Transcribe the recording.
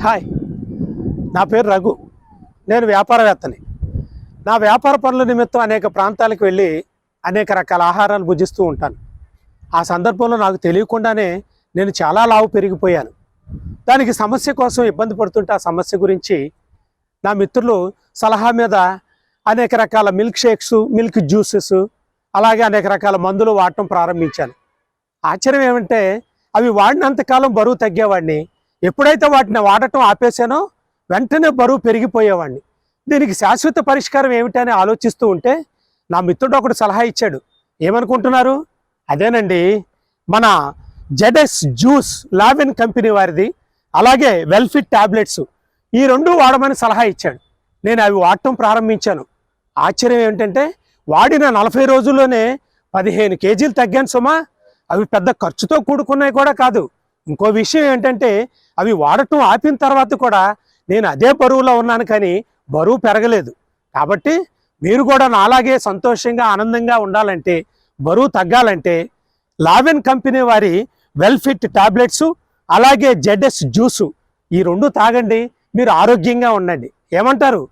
Hi. నా పేరు రఘు. నేను వ్యాపారవేత్తని. నా వ్యాపార పనుల నిమిత్తం అనేక ప్రాంతాలకు వెళ్ళి అనేక రకాల ఆహారాలు భుజిస్తూ ఉంటాను. ఆ సందర్భంలో నాకు తెలియకుండానే నేను చాలా లావు పెరిగిపోయాను. దానికి సమస్య కోసం ఇబ్బంది పడుతుంటే ఆ సమస్య గురించి నా మిత్రులు సలహా మీద అనేక రకాల మిల్క్ షేక్స్ మిల్క్ జ్యూసెస్ అలాగే అనేక రకాల మందులు వాడటం ప్రారంభించాను. ఆశ్చర్యం ఏమంటే అవి వాడినంతకాలం బరువు తగ్గేవాడిని. ఎప్పుడైతే వాటిని వాడటం ఆపేసానో వెంటనే బరువు పెరిగిపోయేవాడిని. దీనికి శాశ్వత పరిష్కారం ఏమిటని ఆలోచిస్తూ ఉంటే నా మిత్రుడు ఒకడు సలహా ఇచ్చాడు. ఏమనుకుంటున్నారు? అదేనండి మన జెడెస్ జ్యూస్ లావెన్ కంపెనీ వారిది అలాగే వెల్ఫిట్ ట్యాబ్లెట్స్ ఈ రెండు వాడమని సలహా ఇచ్చాడు. నేను అవి వాడటం ప్రారంభించాను. ఆశ్చర్యం ఏమిటంటే వాడిన నలభై రోజుల్లోనే పదిహేను కేజీలు తగ్గాను సుమా. అవి పెద్ద ఖర్చుతో కూడుకున్నాయి కూడా కాదు. ఇంకో విషయం ఏంటంటే అవి వాడటం ఆపిన తర్వాత కూడా నేను అదే బరువులో ఉన్నాను కానీ బరువు పెరగలేదు. కాబట్టి మీరు కూడా నాలాగే సంతోషంగా ఆనందంగా ఉండాలంటే బరువు తగ్గాలంటే లావెన్ కంపెనీ వారి వెల్ఫిట్ టాబ్లెట్స్ అలాగే జెడ్ఎస్ జ్యూసు ఈ రెండు తాగండి మీరు ఆరోగ్యంగా ఉండండి. ఏమంటారు?